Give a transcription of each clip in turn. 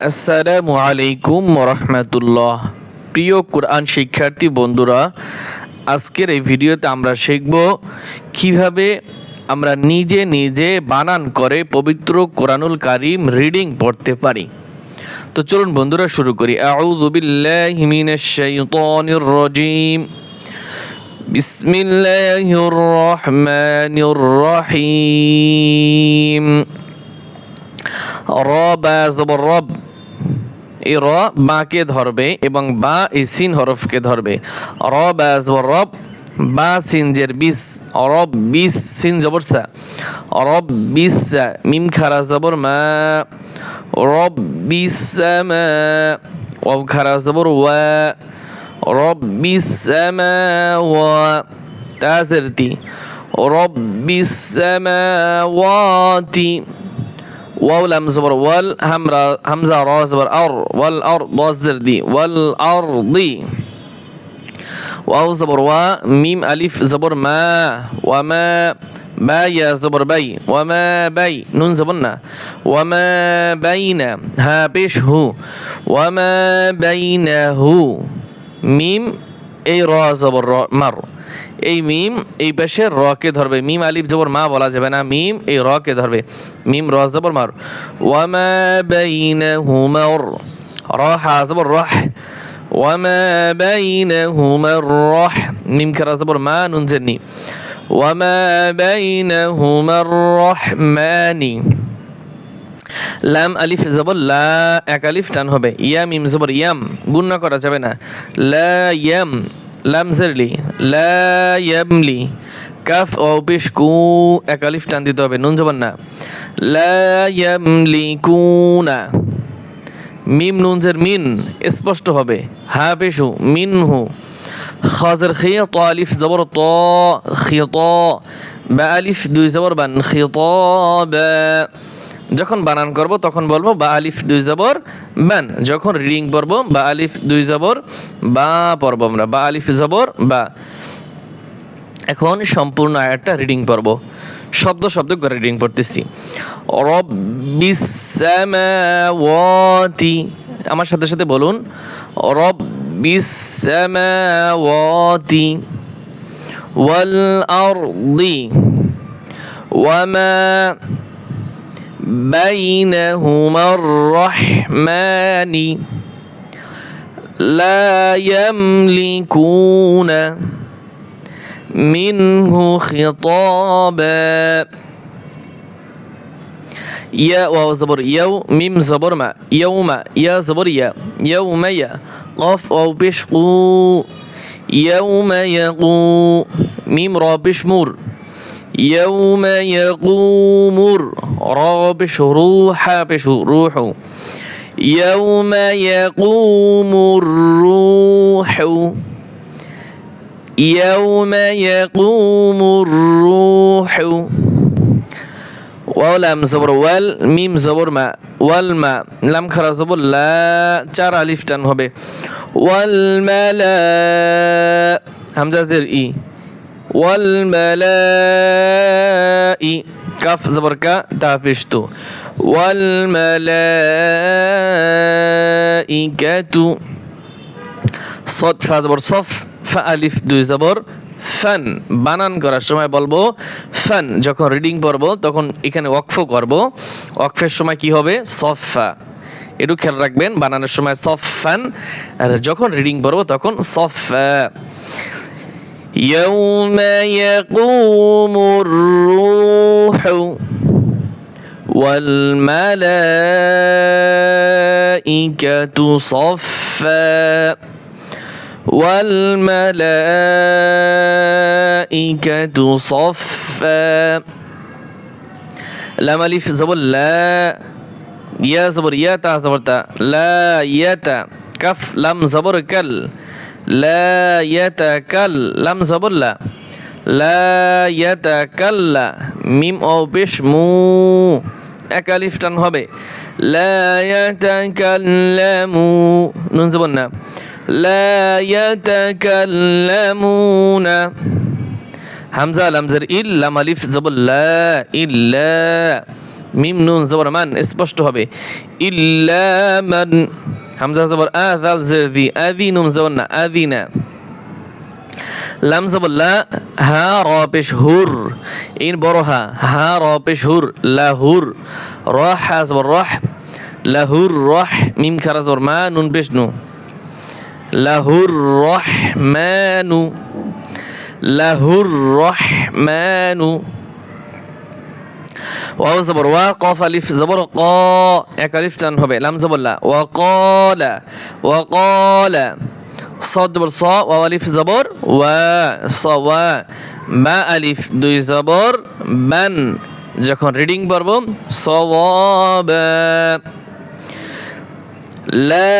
আসসালামু আলাইকুম রহমতুল্লাহ প্রিয় কোরআন শিক্ষার্থী বন্ধুরা, আজকের এই ভিডিওতে আমরা শিখব কীভাবে আমরা নিজে নিজে বানান করে পবিত্র কোরআনুল কারিম রিডিং পড়তে পারি। তো চলুন বন্ধুরা, শুরু করি। আউযু বিল্লাহি মিনাশ শাইতানির রাজিম। বিসমিল্লাহির রহমানির রহিম। র বা জবর রব এই র বাকে ধরবে এবং বা এই সিন হরফকে ধরবে। র, বা জবর রব বা সিন জের বিস রব বিস, সিন জবর সা। রব বিস মিম খারা জবর মা। রব, বিস মা। ওয়াও খারা জবর ওয়া। রব, বিস মা, ওয়া। তাজরতি রব, বিস সামাওয়াতি واو لام زبر وال همرا همزة را زبر أر والأرض ضاد دي والأرض. واو زبر وا ميم ألف زبر ما وما با يا زبر بي وما بي نون زبرنا. وما بين هابش هو. وما بينه ميم إي را زبر مر. এই মিম এই পাশে রকে ধরবে। মিম আলিফ জবর মা বলা যাবে না, মিম এই রকে ধরবে। মিম র জবর মার। ওয়ামা বাইনাহুমা র হা জবর রহ। ওয়ামা বাইনাহুমা রহ। মিম খারা জবর মা, নুন জেরনি ওয়ামা বাইনাহুমা রহমানি। লাম আলিফ জবর লা, এক আলিফ টান হবে। ইয়াম ইম জবর ইয়াম গুণনা করা যাবে না। লা ইয়াম। লাম জেরলি কাফ পেশ কু এক আলিফ টান দিতে হবে, নুন জবর না। লা ইয়ামলি কুনা, মিম নুন জের মিন, স্পষ্ট হবে হা পেশু মিন হু খাজের খিয়া ত আলিফ জবর ত বা আলিফ দুই জবর বান খিত বা যখন বানান করব, তখন বলব, বা আলিফ দুই জবর বান যখন রিডিং পড়ব বা আলিফ দুই জবর, বা পড়ব আমরা, বা আলিফ জবর, বা। এখন সম্পূর্ণ আয়াতটা রিডিং পড়ব শব্দ শব্দ করে রিডিং পড়তেছি। রব্বিস সামাওয়াতি, আমার সাথে সাথে বলুন রব্বিস সামাওয়াতি, ওয়াল আরদি, ওয়ামা بينهما الرحمن لا يملكون منه خطابا. يا واو زبر يو ميم زبر ما يوم يا زبر يا يوم يا قاف واو بشقو يوم يقو ميم را بشمور. يوم يقوم رابش روح بش روح يوم يقوم الروح يوم يقوم الروح ওয়ালাম জবর ওয়াল মিম জবর মা ওয়াল মা লাম খারা জবর লা চার আলিফ টান হবে ওয়াল মালা হামজা জের ই ওয়াল মালাই কাফ জবর কা তা পেশতু ওয়াল মালাইকাতু সদ ফা জবর সফ ফা আলিফ দুই ফান বানান করার সময় বলব ফান যখন রিডিং পড়ব তখন এখানে ওয়াকফ করব ওয়াকফের সময় কি হবে সফা একটু খেয়াল রাখবেন বানানোর সময় সফান আর যখন রিডিং পড়ব তখন সফা يوم يقوم الروح والملائكة صفا والملائكة صفا. لام ألف زبر لا. يا زبر يا تا زبر تا. لا يتا كف لام زبر كل. লা ইয়াতাকাল্লাম জবল্লা লা ইয়াতাকাল্লা মিম ও বেশ মু। এক আলিফ টান হবে। লা ইয়াতাকাল্লামু নুন জবর না লা ইয়াতাকাল্লামুনা। হামজা লামজের ইল লাম আলিফ জবর লা ইল্লা মিম নুন জবর মান স্পষ্ট হবে। ইল্লা মান হামজা জবর আ জাল জের দি আদি নুন জবর না আদিনা লাম জবর লা, হা, র, পেশ, হুর। ইন বড় হা হা, র, পেশ, হুর লাহুর র, হা জবর রহ লাহুর রহ মিম খারা জবর, মা, নুন, পেশ, নু। লাহুর রহমানু লাহুর রহমানু ওয়াও জবর ওয়া কফ আলিফ জবর ক এক আলিফ টান হবে লাম জবর লা ওয়া কলা ওয়া কলা صاد জবর স ওয়া আলিফ জবর ওয়া স ওয়া বা আলিফ দুই জবর বান যখন রিডিং পড়ব সওয়াবা লা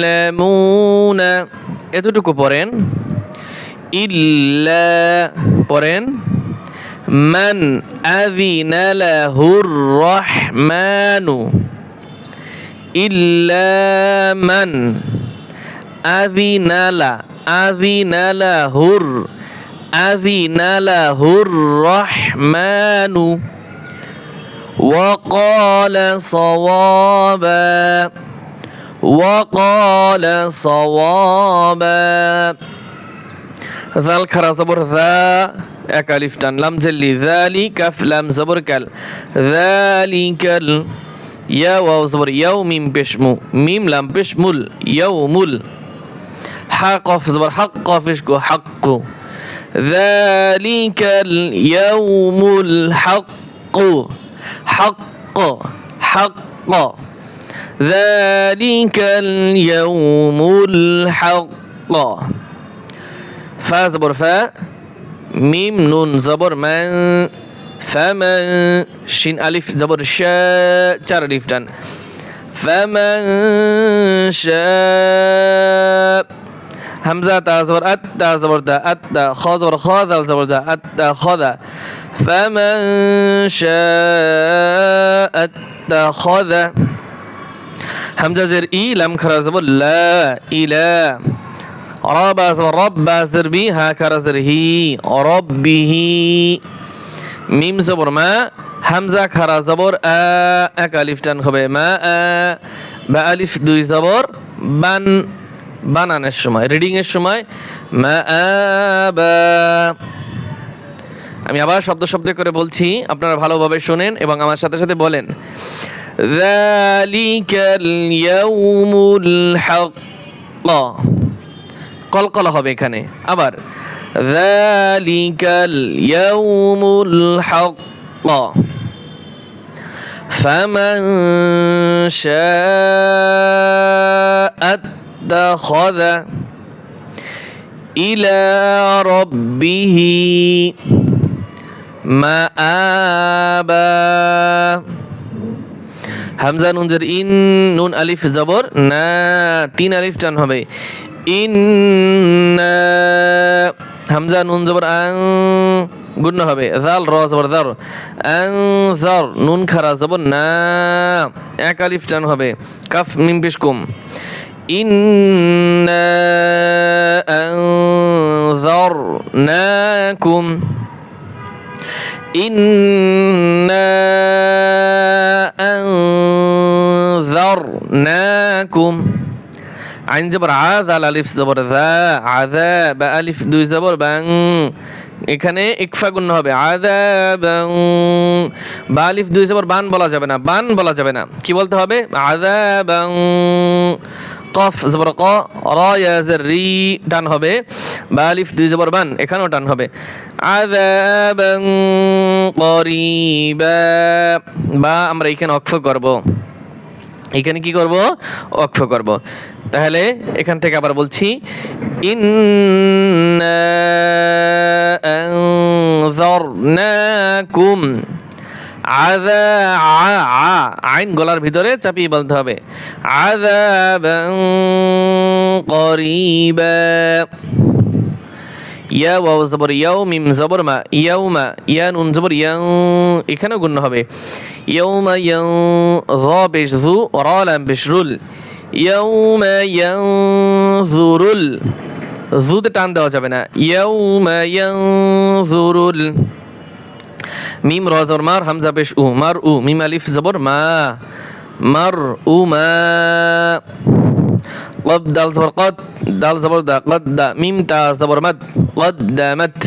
ইয়াতাকাল্লামুনা এতটুকু পড়েন ইল্লা পড়েন من أذن له الرحمن إلا من أذن له أذن له أذن له الرحمن. وقال صوابا وقال صوابا ذل خرا زبر ذا اكاليف تن لام جلي ذالي كف لام زبر كال ذالي كل يا واو زبر يوم بشمو ميم لام بشمول يومول حق زبر حق فشكو حقو. ذلك اليوم الحق حق حق. ذلك اليوم الحق ফা জবর ফা, মিম নুন জবর ম্যান ফ্যামন শিন আলিফ জবর শা, চার আলিফ টান। ফ্যামন হামজা তা জবর, আত তা জবর দা, আত দা, খ জবর, খ দাল জবর দা, আত দা, খ দা। ফ্যামন শা, আত দা, খ দা। হামজা জের ই, লাম খারা জবর লা। رب زبر رب زر بي ها كرا زر هي ربه মিম জবর মা হামজা খারা জবর আ এক আলিফ টান হবে মা আ বা আলিফ দুই জবর বান বানানোর সময় রিডিং এর সময় মা আ বা আমি আবার শব্দ শব্দ করে বলছি আপনারা ভালোভাবে শোনেন এবং আমার সাথে সাথে বলেন ذلك اليوم الحق কলকলা হবে এখানে আবার ذلك اليوم الحق فمن شاء اتخذ إلى ربه মাআবা হামজা নুন জের ইন নুন আলিফ জবর না তিন আলিফ টান হবে ইন্না হামজা নুন জবর আং গুণ হবে জাল র জবর জার আং জার নুন খারা জবর না এক আলিফ টান হবে কাফ মিম পেশ কুম ইন জর না কুম ইন ইন্না আনজারনাকুম না কুম আইন জবর আজ আল আলিফ জবর দা আদা বা আলিফ দুই জবর বাং এখানে ইকফা গুণ হবে আদা বাং বা আলিফ দুই জবর বান বলা যাবে না, বান বলা যাবে না। কি বলতে হবে? আদা বাং কফ জবর ক, র ইয়াজের রি টান হবে। বা আলিফ দুই জবর বান, এখানেও টান হবে। আদাবাং করিবা। বা আমরা এখানে অক্ষ করব। এখানে কি করব? অক্ষ করব। তাহলে এখান থেকে আবার বলছি, ইন্না আনজারনাকুম আযা আ আ আইন গলার ভিতরে চাপিয়ে বলতে হবে, আযাবান করিবা। ইয়া ওয়াও জবর ইয়াও মিম জবর মা, ইয়াউমা ইয়া নুন জবর ইয়াউ এখানেও গুণ হবে। ইয়াউমা ইয়াউ র পেশ যু র লাম পেশ রুল ইয়াউমা ইয়ানজুরুল জুতে টান দেওয়া যাবে না। ইয়াউমা ইয়ানজুরুল মিম র জবর মার, হামজা পেশ উ, মার উ, মিম আলিফ জবর মা, মার উ মা। قد دال زبر قد دال زبر دا قد دا ميم تا زبر مد قدمت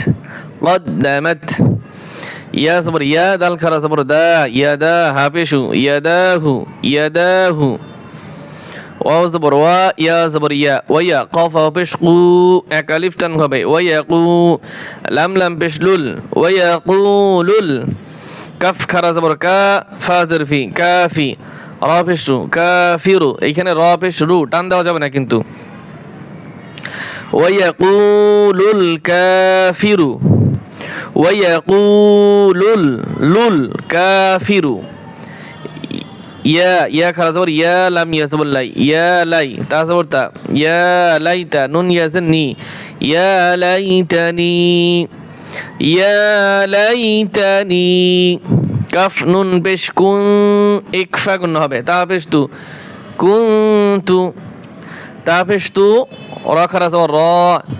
قدمت يا زبر يا دال كرا زبر دا يدا هابشو يا داهو واو زبر وا يا زبر يا ويا قاف بشقو. اكاليف تن হবে ويا قو. لم لم بشلول ويا لول. كف كرا زبر كا فازر في كافي র পেশ রু কাফিরু, এইখানে র পেশ রু টান দেওয়া যাবে না কিন্তু। ওয়া কুলুল কাফিরু ওয়া কুলুল লুল কাফিরু। ইয়া ইয়া খারা জবর, ইয়া লাম জবর লাই, ইয়া লাই, তা জবর তা, ইয়া লাইতা নুন ইয়াজেন নি ইয়া লাইতানি ইয়া লাইতানি। কাফ নুন পেশ কুন ইকফা গুণ হবে, তা পেশ তু। কুন তু, তা পেশ তু। র খারা জবর র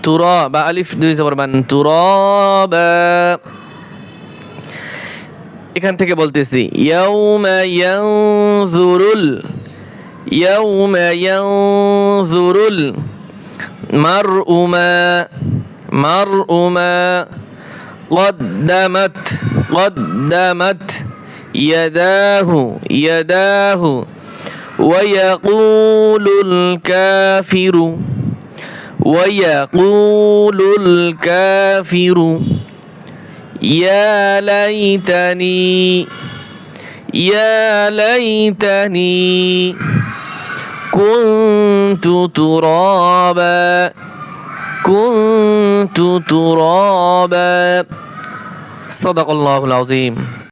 তুর বা আলিফ দুই জবর বান তুর এখান থেকে বলতেছি, ইয়াউমা ইয়ানজুরুল ইয়াউমা ইয়ানজুরুল, মারউমা মারউমা। قدمت قدمت يداه يداه ويقول الكافر ويقول الكافر يا ليتني يا ليتني كنت ترابا. كنت ترابا صدق الله العظيم